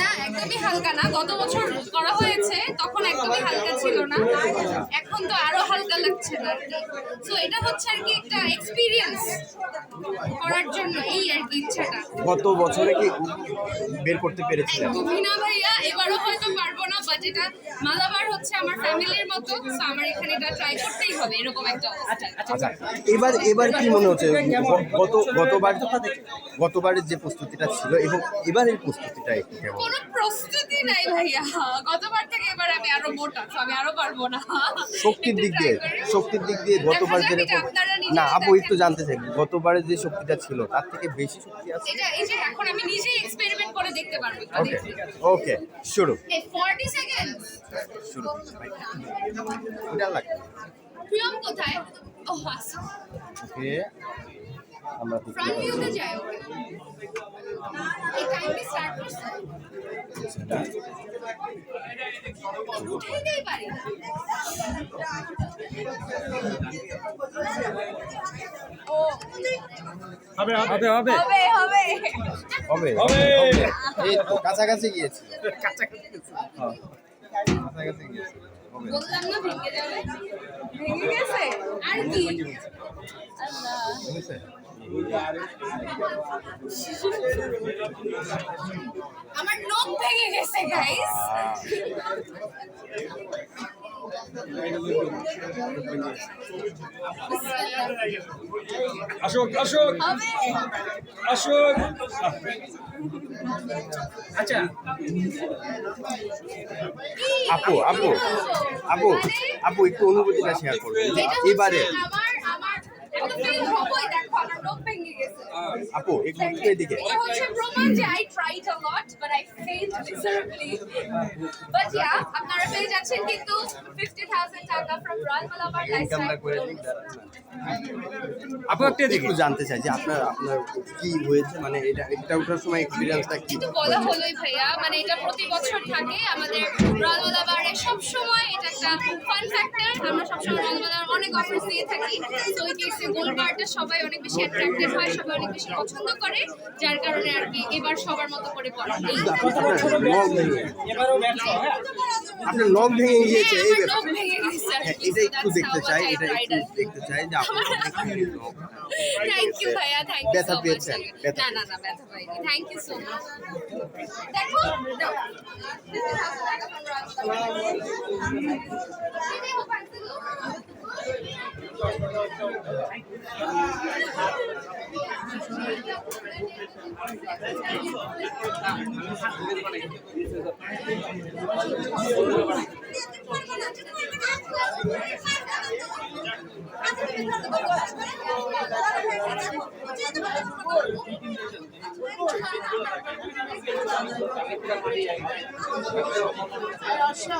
না একদমই হালকা না। গত বছর করা হয়েছে তখন একদমই হালকা ছিল না। এখন তো আরও হালকা লাগছে না। তো এটা হচ্ছে আর কি একটা এক্সপিরিয়েন্স করার জন্য এই আর কি ইচ্ছাটা। গত বছরে কি বের করতে পেরেছিলেন? তুমি না ভাইয়া এবারও হয়তো পারব বাট এটা মালাবার হচ্ছে আমার ফ্যামিলির মতো আমার এখানে এটা ট্রাই করতেই হবে এরকম একটা আচ্ছা এবার এবার কি মনে হচ্ছে? গত গতবার গতবারের যে প্রস্তুতিটা ছিল এবং এবারের প্রস্তুতিটা একটু কেমন? কোনো প্রস্তুতি নাই ভাইয়া। গতবার থেকে এবার আমি আরও মোটা আমি আরও পারব না। শক্তির দিক দিয়ে শক্তির দিক দিয়ে গতবার যেরকম না আপু একটু জানতে চাই। গতবারের যে শক্তিটা ছিল তার থেকে বেশি শক্তি আছে? এটা এই যে এখন আমি নিজেই এক্সপেরিমেন্ট করে দেখতে পারব। ওকে। ওকে শুরু। এই 40 সেকেন্ড শুরু এটা লাগবে প্রিয়ম কোথায়? ও আচ্ছা ওকে আমরা। ফ্রন্ট ভিউতে যায় ওকে এই টাইমটা স্টার্ট করছে? উঠাইতেই পারি না। ও হবে হবে। হবে। হবে? হবে। এই তো কাছাকাছি গিয়েছি। হ্যাঁ, কাছাকাছি গিয়েছি। হবে। বললাম না ভেঙে যাবে। ভেঙে গেছে? আর কি? আমার নখ ভেঙে গেছে গাইস আসুক আসুক। আসুক। আচ্ছা। আপু আপু আপু আপু একটু অনুভূতিটা শেয়ার করবেন। যে এবারে হচ্ছে আমার আমার আমি তো ফেল হবই দেখো আমার নখ ভেঙে গেছে আপু একটু এদিকে এটা হচ্ছে প্রমাণ যে I tried a lot but I failed miserably but yeah আপনারা পেয়ে যাচ্ছেন কিন্তু 50000 টাকা ফ্রম রয়্যাল মালাবার লাইফস্টাইল আপু একটা দিকে। জানতে চাই যে আপনার আপনার কি হয়েছে? মানে এটা এটা ওঠার সময় এক্সপিরিয়েন্সটা কি? কিন্তু বলা হলোই ভাইয়া মানে এটা প্রতি বছর থাকে আমাদের রয়্যাল বারে সব সময় একটা ফান ফ্যাক্টর আমরা সবসময় রয়্যাল অনেক অফার দিয়ে থাকি। তো ওই কেসে গোল্ড সবাই অনেক বেশি অ্যাট্রাক্টেড হয়, সবাই অনেক বেশি পছন্দ করে, যার কারণে আর কি এবার সবার মতো করে পড়া আপনার নখ ভেঙে গিয়েছে এই ব্যাপার এটা একটু দেখতে চাই এটা একটু দেখতে চাই যে আপনার থ্যাংক ইউ ভাইয়া থ্যাংক ইউ ব্যথা পেয়েছেন না না না ব্যথা পাইনি থ্যাংক ইউ সো মাচ দেখো Thank you. আচ্ছা